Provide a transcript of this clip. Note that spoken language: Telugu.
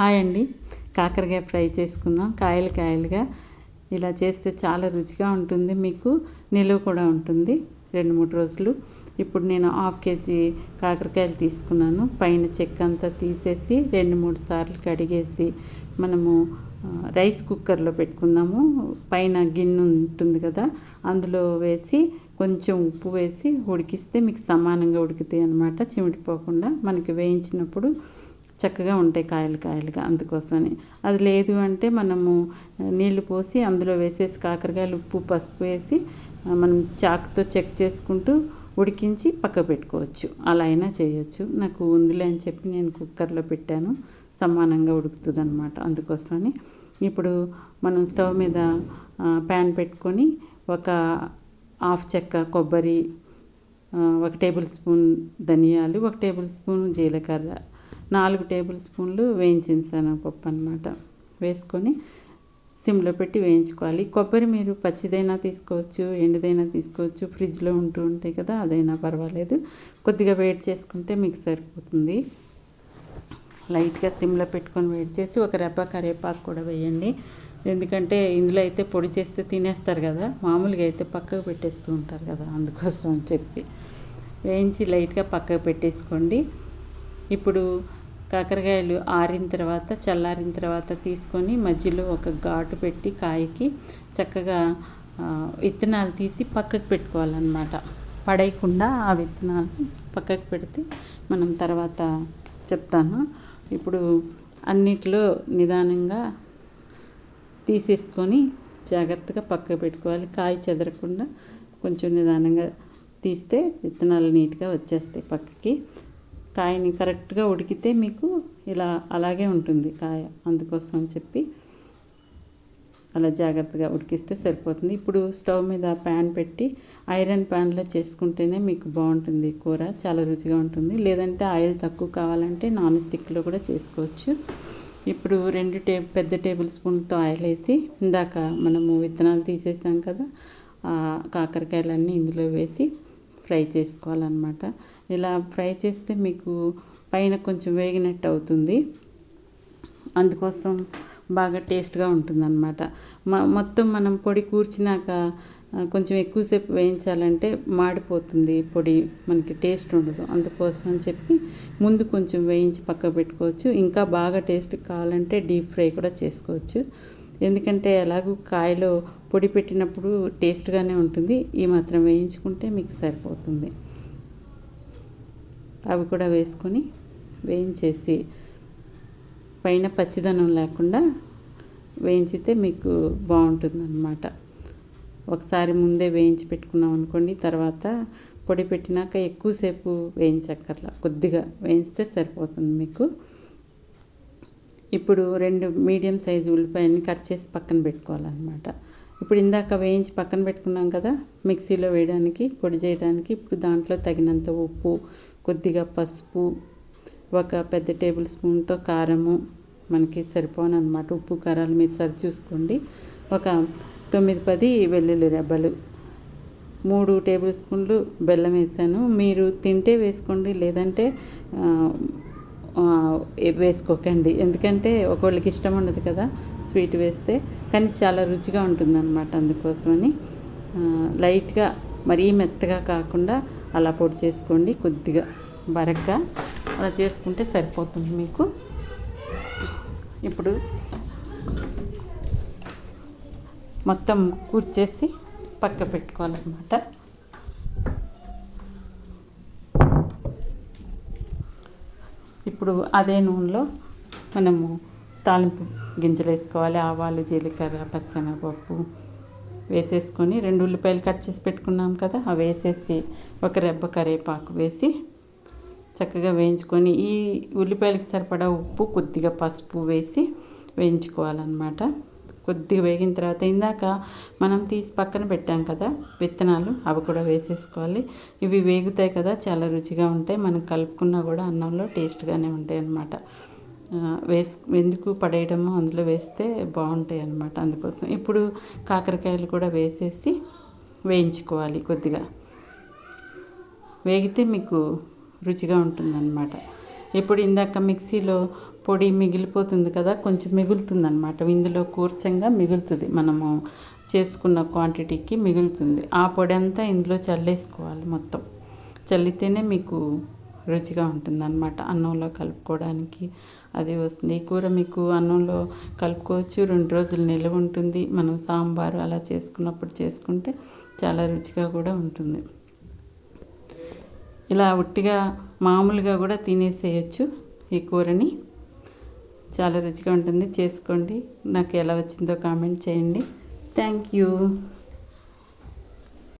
హాయ్ అండి. కాకరకాయ ఫ్రై చేసుకుందాం. కాయలు కాయలుగా ఇలా చేస్తే చాలా రుచిగా ఉంటుంది. మీకు నిలువ కూడా ఉంటుంది. రెండు మూడు రోజులు. ఇప్పుడు నేను హాఫ్ కేజీ కాకరకాయలు తీసుకున్నాను. పైన చెక్క అంతా తీసేసి రెండు మూడు సార్లు కడిగేసి మనము రైస్ కుక్కర్లో పెట్టుకుందాము. పైన గిన్నె ఉంటుంది కదా అందులో వేసి కొంచెం ఉప్పు వేసి ఉడికిస్తే మీకు సమానంగా ఉడికితాయి అన్నమాట. చిమిటిపోకుండా మనకి వేయించినప్పుడు చక్కగా ఉంటాయి కాయలు కాయలుగా అందుకోసమని. అది లేదు అంటే మనము నీళ్ళు పోసి అందులో వేసేసి కాకరకాయలు ఉప్పు పసుపు వేసి మనం చాకుతో చెక్ చేసుకుంటూ ఉడికించి పక్క పెట్టుకోవచ్చు. అలా అయినా చేయొచ్చు. నాకు ఉందిలే అని చెప్పి నేను కుక్కర్లో పెట్టాను. సమానంగా ఉడుకుతుంది అనమాట అందుకోసమని ఇప్పుడు మనం స్టవ్ మీద ప్యాన్ పెట్టుకొని ఒక హాఫ్ చెక్క కొబ్బరి ఒక టేబుల్ స్పూన్ ధనియాలు ఒక టేబుల్ స్పూన్ జీలకర్ర నాలుగు టేబుల్ స్పూన్లు వేయించిన శనగపప్పు అనమాట వేసుకొని సిమ్లో పెట్టి వేయించుకోవాలి. కొబ్బరి మీరు పచ్చిదైనా తీసుకోవచ్చు ఎండుదైనా తీసుకోవచ్చు ఫ్రిడ్జ్లో ఉంటూ ఉంటాయి కదా అదైనా పర్వాలేదు. కొద్దిగా వేడి చేసుకుంటే మీకు సరిపోతుంది. లైట్గా సిమ్లో పెట్టుకొని వేడి చేసి ఒక రెబ్బ కరివేపాకు కూడా వేయండి. ఎందుకంటే ఇందులో అయితే పొడి చేస్తే తినేస్తారు కదా మామూలుగా అయితే పక్కకు పెట్టేస్తూ ఉంటారు కదా అందుకోసం అని చెప్పి. వేయించి లైట్గా పక్కకు పెట్టేసుకోండి. ఇప్పుడు కాకరకాయలు ఆరిన తర్వాత చల్లారిన తర్వాత తీసుకొని మధ్యలో ఒక ఘాటు పెట్టి కాయకి చక్కగా విత్తనాలు తీసి పక్కకు పెట్టుకోవాలన్నమాట. పడేయకుండా ఆ విత్తనాలు పక్కకు పెడితే మనం తర్వాత చెప్తాను. ఇప్పుడు అన్నిట్లో నిదానంగా తీసేసుకొని జాగ్రత్తగా పక్కకు పెట్టుకోవాలి. కాయ చెదరకుండా కొంచెం నిదానంగా తీస్తే విత్తనాలు నీట్గా వచ్చేస్తాయి పక్కకి. కాయని కరెక్ట్గా ఉడికితే మీకు ఇలా అలాగే ఉంటుంది కాయ. అందుకోసం అని చెప్పి అలా జాగ్రత్తగా ఉడికిస్తే సరిపోతుంది. ఇప్పుడు స్టవ్ మీద ప్యాన్ పెట్టి ఐరన్ ప్యాన్లో చేసుకుంటేనే మీకు బాగుంటుంది కూర. చాలా రుచిగా ఉంటుంది. లేదంటే ఆయిల్ తక్కువ కావాలంటే నాన్ స్టిక్లో కూడా చేసుకోవచ్చు. ఇప్పుడు రెండు టే పెద్ద టేబుల్ స్పూన్తో ఆయిల్ వేసి ఇందాక మనము విత్తనాలు తీసేసాం కదా కాకరకాయలన్నీ ఇందులో వేసి ఫ్రై చేసుకోవాలన్నమాట. ఇలా ఫ్రై చేస్తే మీకు పైన కొంచెం వేగినట్టు అవుతుంది. అందుకోసం బాగా టేస్ట్గా ఉంటుందన్నమాట. మ మొత్తం మనం పొడి కూర్చినాక కొంచెం ఎక్కువసేపు వేయించాలంటే మాడిపోతుంది పొడి మనకి టేస్ట్ ఉండదు. అందుకోసం అని చెప్పి ముందు కొంచెం వేయించి పక్క పెట్టుకోవచ్చు. ఇంకా బాగా టేస్ట్ కావాలంటే డీప్ ఫ్రై కూడా చేసుకోవచ్చు. ఎందుకంటే ఎలాగూ కాయలో పొడి పెట్టినప్పుడు టేస్ట్గానే ఉంటుంది. ఈ మాత్రం వేయించుకుంటే మీకు సరిపోతుంది. అవి కూడా వేసుకొని వేయించేసి పైన పచ్చిదనం లేకుండా వేయించితే మీకు బాగుంటుంది అనమాట ఒకసారి ముందే వేయించి పెట్టుకున్నాం అనుకోండి తర్వాత పొడి పెట్టినాక ఎక్కువసేపు వేయించక్కర్లా. కొద్దిగా వేయించితే సరిపోతుంది మీకు. ఇప్పుడు రెండు మీడియం సైజు ఉల్లిపాయని కట్ చేసి పక్కన పెట్టుకోవాలన్నమాట. ఇప్పుడు ఇందాక వేయించి పక్కన పెట్టుకున్నాం కదా మిక్సీలో వేయడానికి పొడి చేయడానికి ఇప్పుడు దాంట్లో తగినంత ఉప్పు కొద్దిగా పసుపు ఒక పెద్ద టేబుల్ స్పూన్తో కారము మనకి సరిపోను అనమాట ఉప్పు కారాలు మీరు సరి చూసుకోండి. ఒక తొమ్మిది పది వెల్లుల్లి రెబ్బలు మూడు టేబుల్ స్పూన్లు బెల్లం వేసాను. మీరు తింటే వేసుకోండి లేదంటే వేసుకోకండి. ఎందుకంటే ఒకళ్ళకి ఇష్టం ఉండదు కదా స్వీట్ వేస్తే. కానీ చాలా రుచిగా ఉంటుందన్నమాట అందుకోసమని. లైట్గా మరీ మెత్తగా కాకుండా అలా పొడి చేసుకోండి. కొద్దిగా బరగ్గా అలా చేసుకుంటే సరిపోతుంది మీకు. ఇప్పుడు మొత్తం కూర్చేసి పక్క పెట్టుకోవాలన్నమాట ఇప్పుడు అదే నూనెలో మనము తాలింపు గింజలు వేసుకోవాలి. ఆవాలు జీలకర్ర పచ్చనపప్పు వేసేసుకొని రెండు ఉల్లిపాయలు కట్ చేసి పెట్టుకున్నాం కదా అవి వేసేసి ఒక రెబ్బ కరివేపాకు వేసి చక్కగా వేయించుకొని ఈ ఉల్లిపాయలకి సరిపడా ఉప్పు కొద్దిగా పసుపు వేసి వేయించుకోవాలన్నమాట. కొద్దిగా వేగిన తర్వాత ఇందాక మనం తీసి పక్కన పెట్టాం కదా విత్తనాలు అవి కూడా వేసేసుకోవాలి. ఇవి వేగుతాయి కదా చాలా రుచిగా ఉంటాయి. మనం కలుపుకున్నా కూడా అన్నంలో టేస్ట్గానే ఉంటాయి అన్నమాట. వేసు ఎందుకు పడేయడము అందులో వేస్తే బాగుంటాయి అన్నమాట అందుకోసం. ఇప్పుడు కాకరకాయలు కూడా వేసేసి వేయించుకోవాలి కొద్దిగా. వేగితే మీకు రుచిగా ఉంటుందన్నమాట. ఇప్పుడు ఇందాక మిక్సీలో పొడి మిగిలిపోతుంది కదా కొంచెం మిగులుతుంది అనమాట ఇందులో కూర్చంగా మిగులుతుంది. మనము చేసుకున్న క్వాంటిటీకి మిగులుతుంది. ఆ పొడి అంతా ఇందులో చల్లేసుకోవాలి మొత్తం. చల్లితేనే మీకు రుచిగా ఉంటుంది అనమాట అన్నంలో కలుపుకోవడానికి అది వస్తుంది. ఈ కూర మీకు అన్నంలో కలుపుకోవచ్చు. రెండు రోజులు నిల్వ ఉంటుంది. మనం సాంబారు అలా చేసుకున్నప్పుడు చేసుకుంటే చాలా రుచిగా కూడా ఉంటుంది. ఇలా ఉట్టిగా మామూలుగా కూడా తినేసేయచ్చు ఈ కూరని. చాలా రుచిగా ఉంటుంది. చేసుకోండి. నాకు ఎలా వచ్చిందో కామెంట్ చేయండి. Thank you.